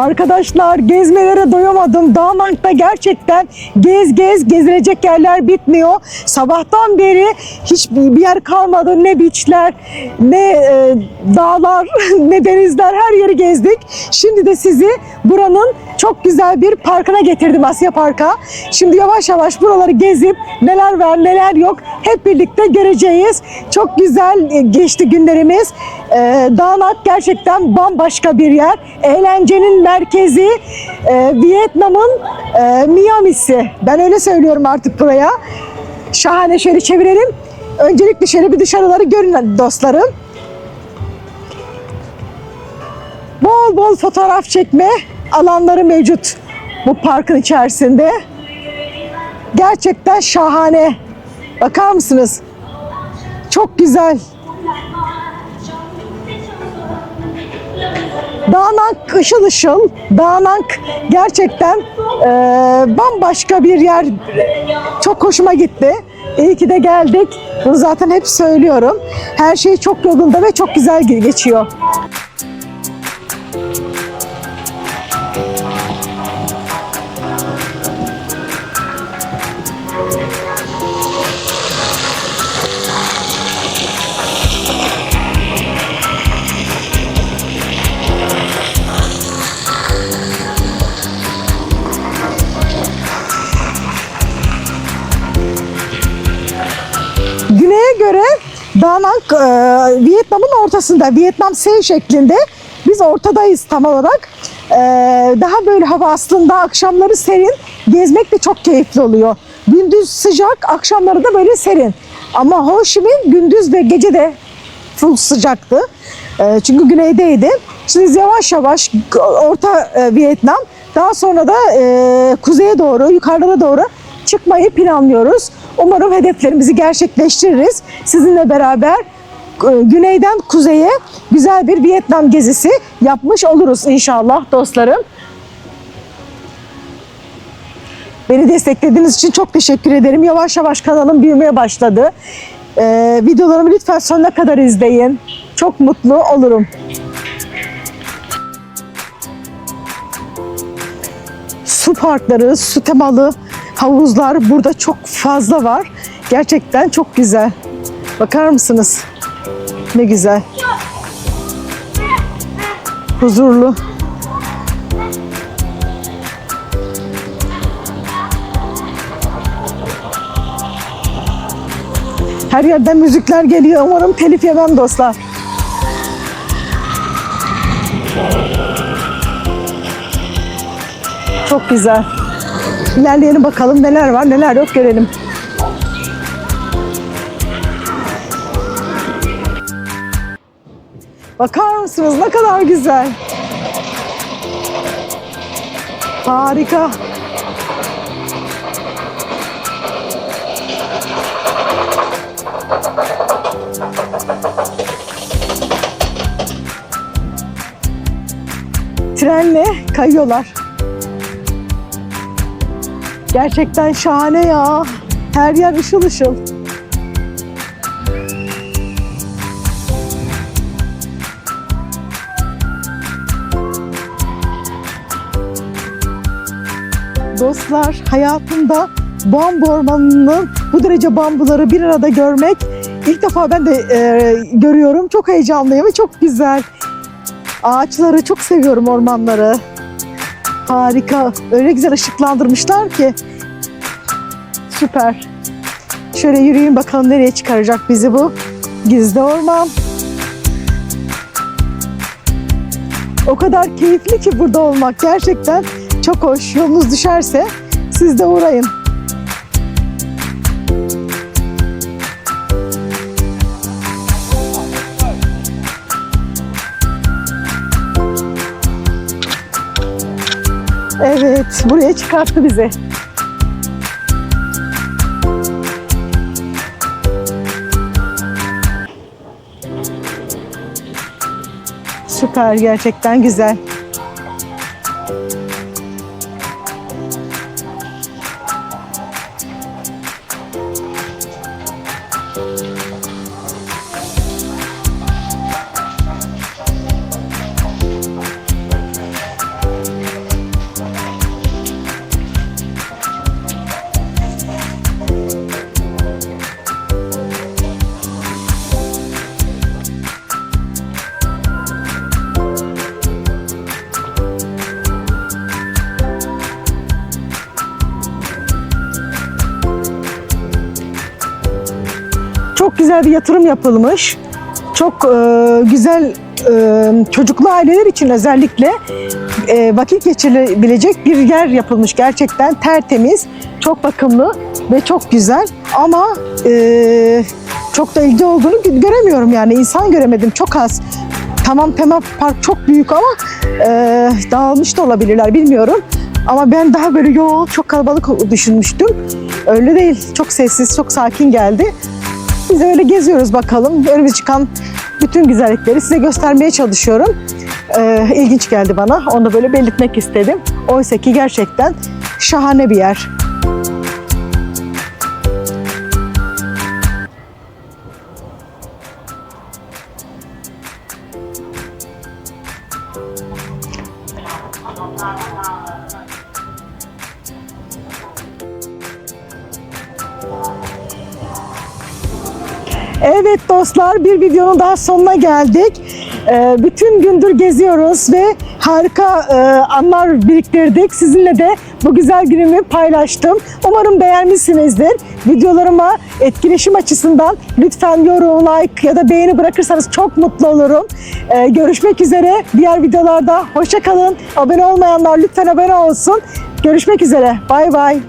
Arkadaşlar gezmelere doyamadım. Dağlank'ta gerçekten gez gez gezilecek yerler bitmiyor. Sabahtan beri hiçbir bir yer kalmadı. Ne beachler, ne e, dağlar, ne denizler her yeri gezdik. Şimdi de sizi buranın çok güzel bir parkına getirdim Asya Park'a. Şimdi yavaş yavaş buraları gezip neler var neler yok hep birlikte göreceğiz. Çok güzel e, geçti günlerimiz. Ee, Dağnak gerçekten bambaşka bir yer. Eğlencenin merkezi e, Vietnam'ın e, Miami'si. Ben öyle söylüyorum artık buraya. Şahane şöyle çevirelim. Öncelikle şöyle bir dışarıları görün dostlarım. Bol bol fotoğraf çekme alanları mevcut bu parkın içerisinde. Gerçekten şahane. Bakar mısınız? Çok güzel. Dağnak ışıl ışıl, Dağnak gerçekten e, bambaşka bir yer. Çok hoşuma gitti. İyi ki de geldik. Bunu zaten hep söylüyorum. Her şey çok yolunda ve çok güzel geçiyor. Danang e, Vietnam'ın ortasında, Vietnam S şeklinde. Biz ortadayız tam olarak. E, daha böyle hava aslında akşamları serin, gezmek de çok keyifli oluyor. Gündüz sıcak, akşamları da böyle serin. Ama Ho Chi Minh gündüz ve gece de full sıcaktı. E, çünkü güneydeydi. Şimdi yavaş yavaş orta Vietnam, daha sonra da kuzeye doğru, yukarılara doğru çıkmayı planlıyoruz. Umarım hedeflerimizi gerçekleştiririz. Sizinle beraber e, güneyden kuzeye güzel bir Vietnam gezisi yapmış oluruz inşallah dostlarım. Beni desteklediğiniz için çok teşekkür ederim. Yavaş yavaş kanalım büyümeye başladı. Ee, videolarımı lütfen sonuna kadar izleyin. Çok mutlu olurum. Su parkları, su temalı havuzlar burada çok fazla var. Gerçekten çok güzel. Bakar mısınız? Ne güzel. Huzurlu. Her yerden müzikler geliyor. Umarım telif yemem dostlar. Çok güzel. İlerleyelim bakalım neler var neler yok görelim. Bakar mısınız ne kadar güzel. Harika. Trenle kayıyorlar. Gerçekten şahane ya. Her yer ışıl ışıl. Dostlar hayatımda bambu ormanının bu derece bambuları bir arada görmek ilk defa ben de e, görüyorum. Çok heyecanlıyım ve çok güzel. Ağaçları çok seviyorum ormanları. Harika. Öyle güzel ışıklandırmışlar ki. Süper. Şöyle yürüyün bakalım nereye çıkaracak bizi bu. Gizli orman. O kadar keyifli ki burada olmak. Gerçekten çok hoş. Yolunuz düşerse siz de uğrayın. Evet, buraya çıkarttı bizi. Süper, gerçekten güzel. Güzel bir yatırım yapılmış. Çok e, güzel e, çocuklu aileler için özellikle e, vakit geçirilebilecek bir yer yapılmış. Gerçekten tertemiz, çok bakımlı ve çok güzel. Ama e, çok da ilgi olduğunu gö- göremiyorum yani. insan göremedim çok az. Tamam tema park çok büyük ama e, dağılmış da olabilirler bilmiyorum. Ama ben daha böyle yoğun, çok kalabalık düşünmüştüm. Öyle değil. Çok sessiz, çok sakin geldi. Biz öyle geziyoruz bakalım. Önümüze çıkan bütün güzellikleri size göstermeye çalışıyorum. Ee, ilginç geldi bana. Onu da böyle belirtmek istedim. Oysa ki gerçekten şahane bir yer. Evet dostlar bir videonun daha sonuna geldik. Ee, bütün gündür geziyoruz ve harika e, anlar biriktirdik. Sizinle de bu güzel günümü paylaştım. Umarım beğenmişsinizdir. Videolarıma etkileşim açısından lütfen yorum, like ya da beğeni bırakırsanız çok mutlu olurum. Ee, görüşmek üzere diğer videolarda. Hoşça kalın. Abone olmayanlar lütfen abone olsun. Görüşmek üzere. Bay bay.